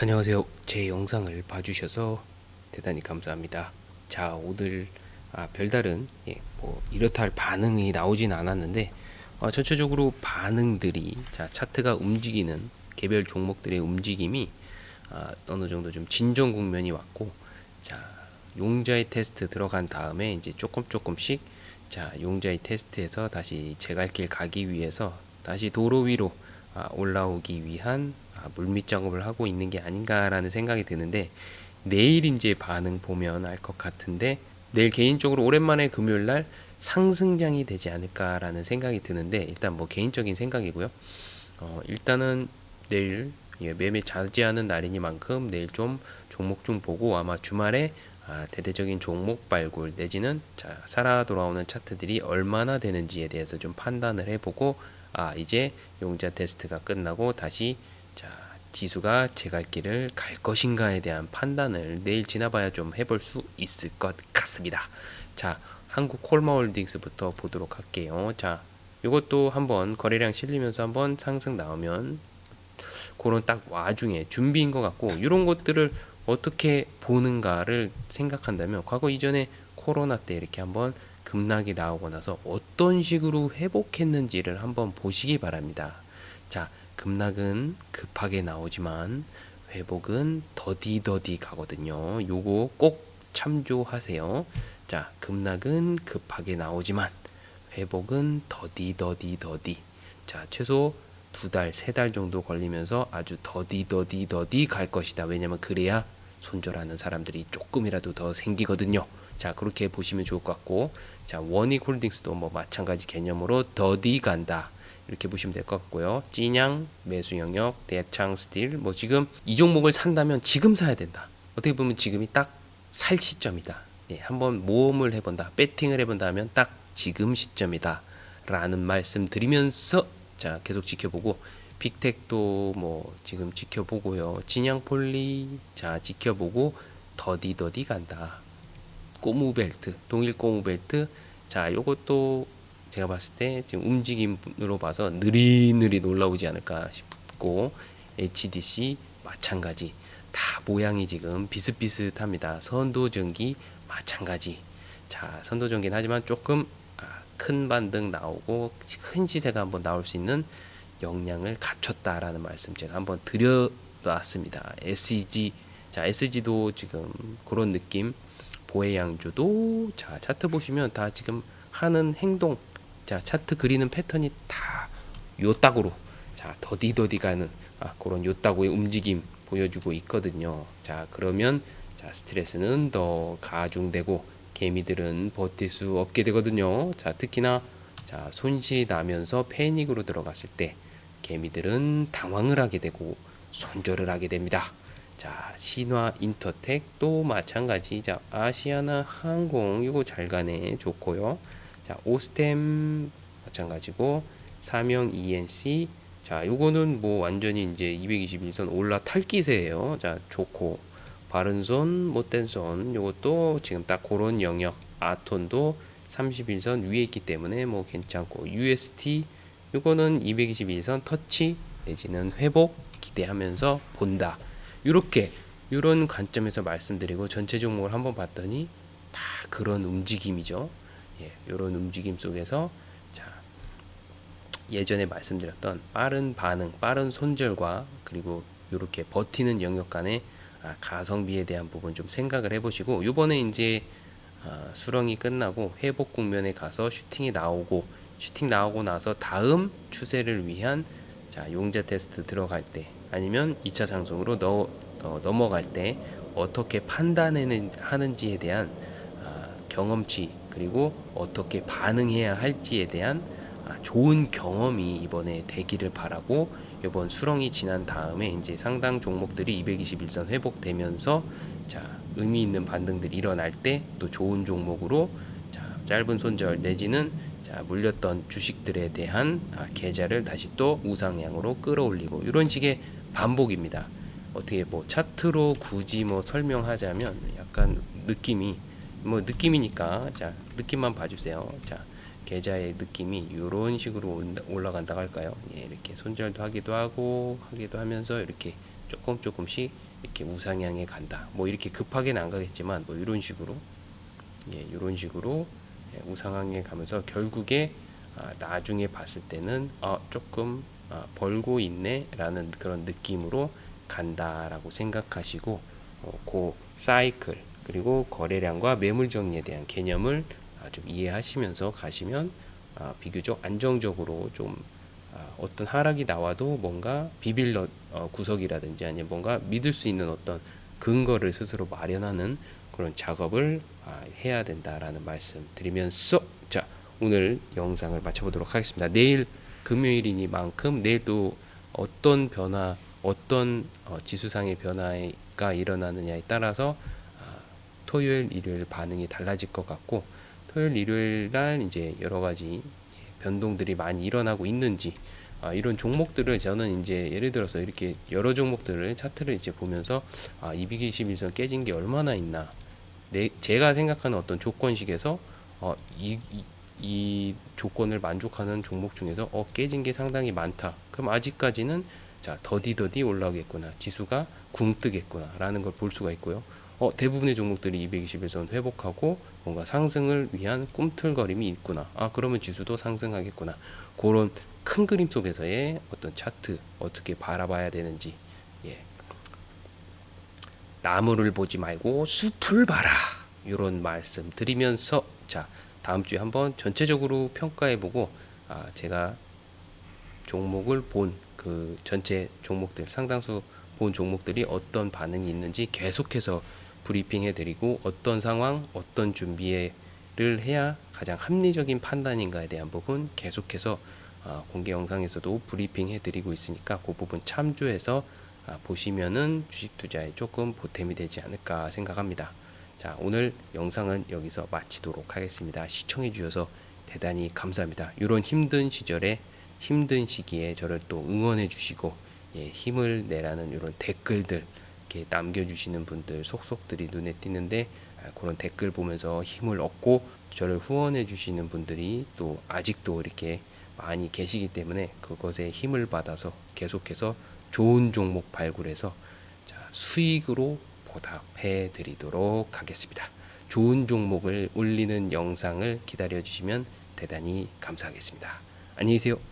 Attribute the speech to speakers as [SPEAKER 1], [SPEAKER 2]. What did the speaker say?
[SPEAKER 1] 안녕하세요. 제 영상을 봐주셔서 대단히 감사합니다. 자, 오늘 아, 별다른 예, 뭐 이렇다 할 반응이 나오진 않았는데 어, 전체적으로 반응들이 자 차트가 움직이는 개별 종목들의 움직임이 아, 어느 정도 좀 진정 국면이 왔고 자 용자의 테스트 들어간 다음에 이제 조금 조금씩 자 용자의 테스트에서 다시 제갈길 가기 위해서 다시 도로 위로 아, 올라오기 위한 아, 물밑 작업을 하고 있는 게 아닌가라는 생각이 드는데 내일 이제 반응 보면 알 것 같은데 내일 개인적으로 오랜만에 금요일 날 상승장이 되지 않을까라는 생각이 드는데 일단 뭐 개인적인 생각이고요. 어, 일단은 내일 예, 매매 자제하는 날이니만큼 내일 좀 종목 좀 보고 아마 주말에 아, 대대적인 종목 발굴 내지는 자, 살아 돌아오는 차트들이 얼마나 되는지에 대해서 좀 판단을 해보고 아 이제 용자 테스트가 끝나고 다시 자 지수가 제갈 길을 갈 것인가에 대한 판단을 내일 지나봐야 좀 해볼 수 있을 것 같습니다. 자 한국 콜마홀딩스부터 보도록 할게요. 자 이것도 한번 거래량 실리면서 한번 상승 나오면 그런 딱 와중에 준비인 것 같고 이런 것들을 어떻게 보는가를 생각한다면 과거 이전에 코로나 때 이렇게 한번 급락이 나오고 나서 어떤 식으로 회복했는지를 한번 보시기 바랍니다. 자, 급락은 급하게 나오지만 회복은 더디더디 가거든요. 요거 꼭 참조하세요. 자, 급락은 급하게 나오지만 회복은 더디더디 더디. 자, 최소 두 달, 세 달 정도 걸리면서 아주 더디더디 더디 갈 것이다. 왜냐면 그래야 손절하는 사람들이 조금이라도 더 생기거든요. 자, 그렇게 보시면 좋을 것 같고, 자, 원익 홀딩스도 뭐 마찬가지 개념으로 더디 간다. 이렇게 보시면 될 것 같고요. 찐양, 매수 영역, 대창 스틸, 뭐 지금 이 종목을 산다면 지금 사야 된다. 어떻게 보면 지금이 딱 살 시점이다. 예, 한번 모험을 해본다, 배팅을 해본다 하면 딱 지금 시점이다. 라는 말씀 드리면서 자 계속 지켜보고 빅텍도 뭐 지금 지켜보고요. 진양 폴리 자 지켜보고 더디더디 간다. 꼬무벨트 동일 꼬무벨트 자 요것도 제가 봤을 때 지금 움직임으로 봐서 느릿느릿 올라오지 않을까 싶고 HDC 마찬가지 다 모양이 지금 비슷비슷합니다. 선도전기 마찬가지. 자 선도전기는 하지만 조금 아, 큰 반등 나오고 큰 시세가 한번 나올 수 있는 역량을 갖췄다라는 말씀 제가 한번 드려놨습니다. SG 자 SG도 지금 그런 느낌 보해양주도 자 차트 보시면 다 지금 하는 행동 자 차트 그리는 패턴이 다 요따구로 자 더디더디 가는 아 그런 요따구의 움직임 보여주고 있거든요. 자 그러면 자 스트레스는 더 가중되고 개미들은 버틸 수 없게 되거든요. 자 특히나 자 손실이 나면서 패닉으로 들어갔을 때 개미들은 당황을 하게 되고 손절을 하게 됩니다. 자 신화 인터텍 또 마찬가지 자 아시아나 항공 이거 잘 가네 좋고요. 자 오스템 마찬가지고 사명 ENC 자 요거는 뭐 완전히 이제 221선 올라 탈 기세예요. 자 좋고 바른 손 못된 손 요것도 지금 딱 그런 영역 아톤도 31선 위에 있기 때문에 뭐 괜찮고 UST 요거는 221선 터치 내지는 회복 기대하면서 본다. 이렇게 이런 관점에서 말씀드리고 전체 종목을 한번 봤더니 다 그런 움직임이죠. 예, 이런 움직임 속에서 자 예전에 말씀드렸던 빠른 반응, 빠른 손절과 그리고 이렇게 버티는 영역 간의 아, 가성비에 대한 부분 좀 생각을 해보시고 이번에 이제 아, 수렁이 끝나고 회복 국면에 가서 슈팅이 나오고 슈팅 나오고 나서 다음 추세를 위한 자 용자 테스트 들어갈 때 아니면 2차 상승으로 너, 어, 넘어갈 때 어떻게 판단하는 하는지에 대한 아, 경험치 그리고 어떻게 반응해야 할지에 대한 아, 좋은 경험이 이번에 되기를 바라고 이번 수렁이 지난 다음에 이제 상당 종목들이 221선 회복되면서 자 의미 있는 반등들이 일어날 때 또 좋은 종목으로 자 짧은 손절 내지는 자 물렸던 주식들에 대한 아, 계좌를 다시 또 우상향으로 끌어올리고 이런 식의 반복입니다. 어떻게 뭐 차트로 굳이 뭐 설명하자면 약간 느낌이 뭐 느낌이니까 자 느낌만 봐주세요. 자 계좌의 느낌이 이런 식으로 올라간다고 할까요? 예, 이렇게 손절도 하기도 하고 하기도 하면서 이렇게 조금 조금씩 이렇게 우상향에 간다. 뭐 이렇게 급하게는 안 가겠지만 뭐 이런 식으로 예, 이런 식으로 예, 우상향에 가면서 결국에 아, 나중에 봤을 때는 아, 조금 아, 벌고 있네 라는 그런 느낌으로 간다라고 생각하시고 어, 그 사이클 그리고 거래량과 매물 정리에 대한 개념을 아, 좀 이해하시면서 가시면 아, 비교적 안정적으로 좀 아, 어떤 하락이 나와도 뭔가 비빌 러- 어, 구석이라든지 아니면 뭔가 믿을 수 있는 어떤 근거를 스스로 마련하는 그런 작업을 아, 해야 된다라는 말씀 드리면서 자 오늘 영상을 마쳐보도록 하겠습니다. 내일 금요일이니만큼 내일도 어떤 변화, 어떤 어, 지수상의 변화가 일어나느냐에 따라서 아, 토요일, 일요일 반응이 달라질 것 같고 토요일, 일요일 날 이제 여러 가지 변동들이 많이 일어나고 있는지 아, 이런 종목들을 저는 이제 예를 들어서 이렇게 여러 종목들을 차트를 이제 보면서 아, 221선 깨진 게 얼마나 있나 내, 제가 생각하는 어떤 조건식에서 어, 이, 이, 이 조건을 만족하는 종목 중에서 어, 깨진 게 상당히 많다. 그럼 아직까지는 자 더디더디 올라오겠구나. 지수가 궁 뜨겠구나 라는 걸 볼 수가 있고요. 어, 대부분의 종목들이 221선 회복하고 뭔가 상승을 위한 꿈틀거림이 있구나. 아 그러면 지수도 상승하겠구나. 그런 큰 그림 속에서의 어떤 차트 어떻게 바라봐야 되는지 예. 나무를 보지 말고 숲을 봐라. 이런 말씀 드리면서 자 다음 주에 한번 전체적으로 평가해 보고 아, 제가 종목을 본 그 전체 종목들 상당수 본 종목들이 어떤 반응이 있는지 계속해서 브리핑 해 드리고 어떤 상황 어떤 준비를 해야 가장 합리적인 판단인가에 대한 부분 계속해서 아, 공개 영상에서도 브리핑 해 드리고 있으니까 그 부분 참조해서 아, 보시면은 주식 투자에 조금 보탬이 되지 않을까 생각합니다. 자, 오늘 영상은 여기서 마치도록 하겠습니다. 시청해 주셔서 대단히 감사합니다. 이런 힘든 시절에 힘든 시기에 저를 또 응원해 주시고 예, 힘을 내라는 이런 댓글들 이렇게 남겨주시는 분들 속속들이 눈에 띄는데 아, 그런 댓글 보면서 힘을 얻고 저를 후원해 주시는 분들이 또 아직도 이렇게 많이 계시기 때문에 그것에 힘을 받아서 계속해서 좋은 종목 발굴해서 자, 수익으로 보답해 드리도록 하겠습니다. 좋은 종목을 올리는 영상을 기다려 주시면 대단히 감사하겠습니다. 안녕히 계세요.